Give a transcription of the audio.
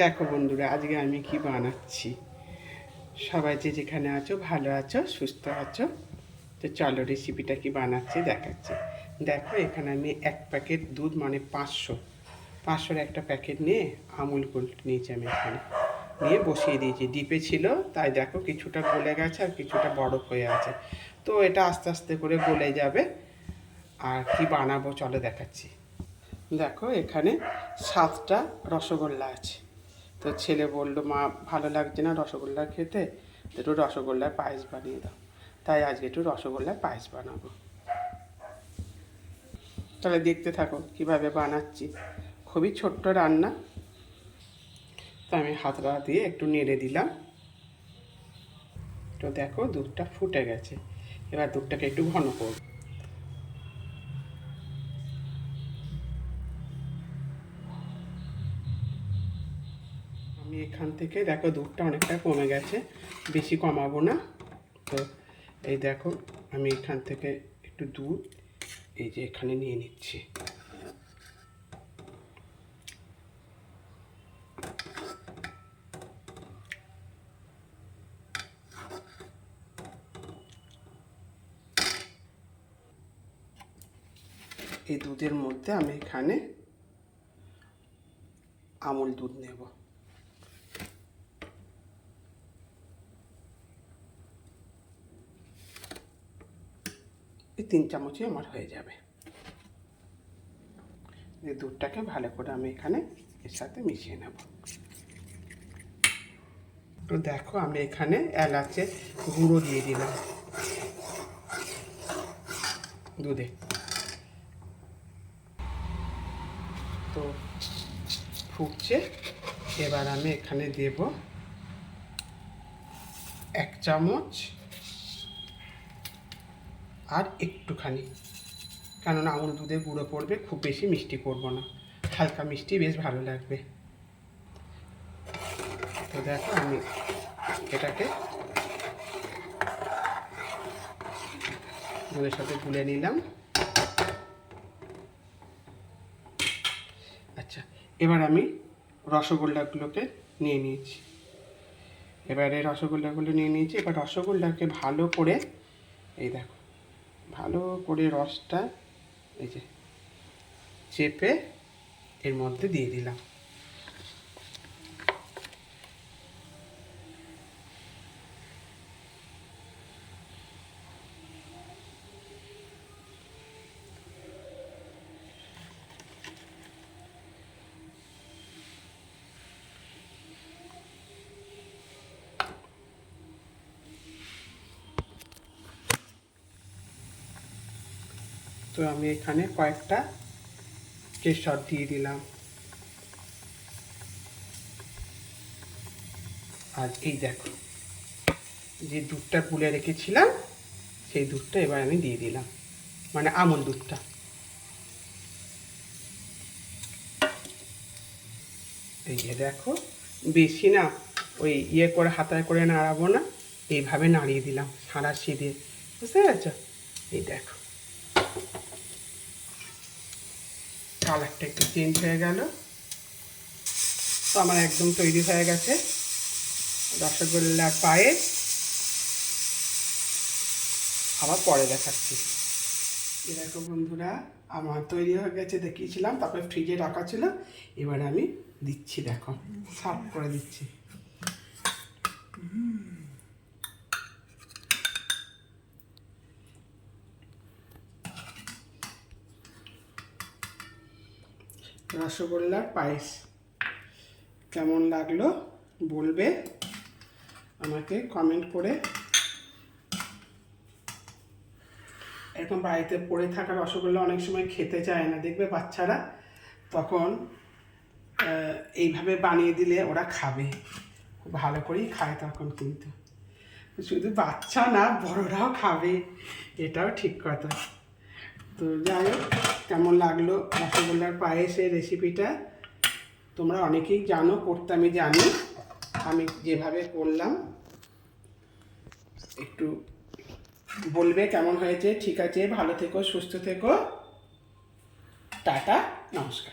দেখো বন্ধুরা, আজকে আমি কি বানাচ্ছি? সবাই যে যেখানে আছো, ভালো আছো, সুস্থ আছো? তো চলো রেসিপিটা কি বানাচ্ছি, দেখাচ্ছি। দেখো, এখানে আমি এক প্যাকেট দুধ মানে পাঁচশো। পাঁচশোর একটা প্যাকেট নিয়ে আমুল গোল্ড নিয়েছি আমি এখানে। নিয়ে বসিয়ে দিয়েছি। ডিপে ছিল, তাই দেখো কিছুটা গলে গেছে আর কিছুটা বরফ হয়ে আছে। তো এটা আস্তে আস্তে করে গলে যাবে। আর কি বানাবো, চলো দেখাচ্ছি। দেখো, এখানে সাতটা রসগোল্লা আছে। তো ছেলে বলল, মা, ভালো লাগছে না রসগোল্লা খেতে, তো একটু রসগোল্লার পায়েস বানিয়ে দাও। তাই আজকে একটু রসগোল্লার পায়েস বানাবো। তাহলে দেখতে থাকো কীভাবে বানাচ্ছি। খুবই ছোট্ট রান্না। তো আমি হাতটা দিয়ে একটু নেড়ে দিলাম। তো দেখো দুধটা ফুটে গেছে। এবার দুধটাকে একটু ঘন করব। এখান থেকে দেখো দুধটা অনেকটা কমে গেছে, বেশি কমাবো না। তো এই দেখো, আমি এখান থেকে একটু দুধ এই যে এখানে নিয়ে নিচ্ছি। এই দুধের মধ্যে আমি এখানে আমুল দুধ নেব। এই তিন চামচই আমার হয়ে যাবে। এই দুধটাকে ভালো করে আমি এখানে এর সাথে মিশিয়ে নেব। তো দেখো আমি এখানে এলাচে গুঁড়ো দিয়ে দিলাম দুধে। তো ফুটছে, এবার আমি এখানে দেব এক চামচ আর একটুখানি। কেননা আমুল দুধের গুঁড়ো পড়বে, খুব বেশি মিষ্টি করব না। হালকা মিষ্টি বেশ ভালো লাগবে। তো দেখো আমি এটাকে দুধের সাথে গুলে নিলাম। আচ্ছা এবার আমি রসগোল্লাগুলোকে নিয়ে নিয়েছি। এবারে রসগোল্লাগুলো নিয়ে নিয়েছি, এবার রসগোল্লাকে ভালো করে এই দেখো ভালো করে রসটা এই যে চেপে এর মধ্যে দিয়ে দিলাম। তো আমি এখানে কয়েকটা কেশর দিয়ে দিলাম। আর এই দেখো, যে দুধটা গুলে রেখেছিলাম, সেই দুধটা এবার আমি দিয়ে দিলাম। মানে আমল দুধটা। এই যে দেখো, বেশি না, ওই ইয়ে করে, হাতায় করে নাড়াবো না, এইভাবে নাড়িয়ে দিলাম সাঁড়াশি দিয়ে বুঝতে পেরেছ? এই দেখো। কালারটা একটু চেঞ্জ হয়ে গেল। তো আমার একদম তৈরি হয়ে গেছে। রসগোল্লার পায়েস। আবার পরে দেখাচ্ছি। এরকম বন্ধুরা, আমার তৈরি হয়ে গেছে, দেখিয়েছিলাম, তারপরে ফ্রিজে রাখা ছিল। এবার আমি দিচ্ছি, দেখো, সার্ভ করে দিচ্ছি। রসগোল্লার পায়েস। কেমন লাগল বলবে? আমাকে কমেন্ট করে। এরকম বাড়িতে পড়ে থাকা রসগোল্লা অনেক সময় খেতে চায় না। দেখবে বাচ্চারা তখন এইভাবে বানিয়ে দিলে ওরা খাবে। খুব ভালো করেই খায় তখন কিন্তু। শুধু বাচ্চা না, বড়রাও খাবে। এটাও ঠিক কথা। তো যাই হোক, কেমন লাগল রসগোল্লার পায়েসের রেসিপিটা তোমরা অনেকেই জানো করতে আমি জানি। আমি যেভাবে করলাম একটু বলবে কেমন হয়েছে? ঠিক আছে, ভালো থেকো, সুস্থ থেকো। টাটা, নমস্কার।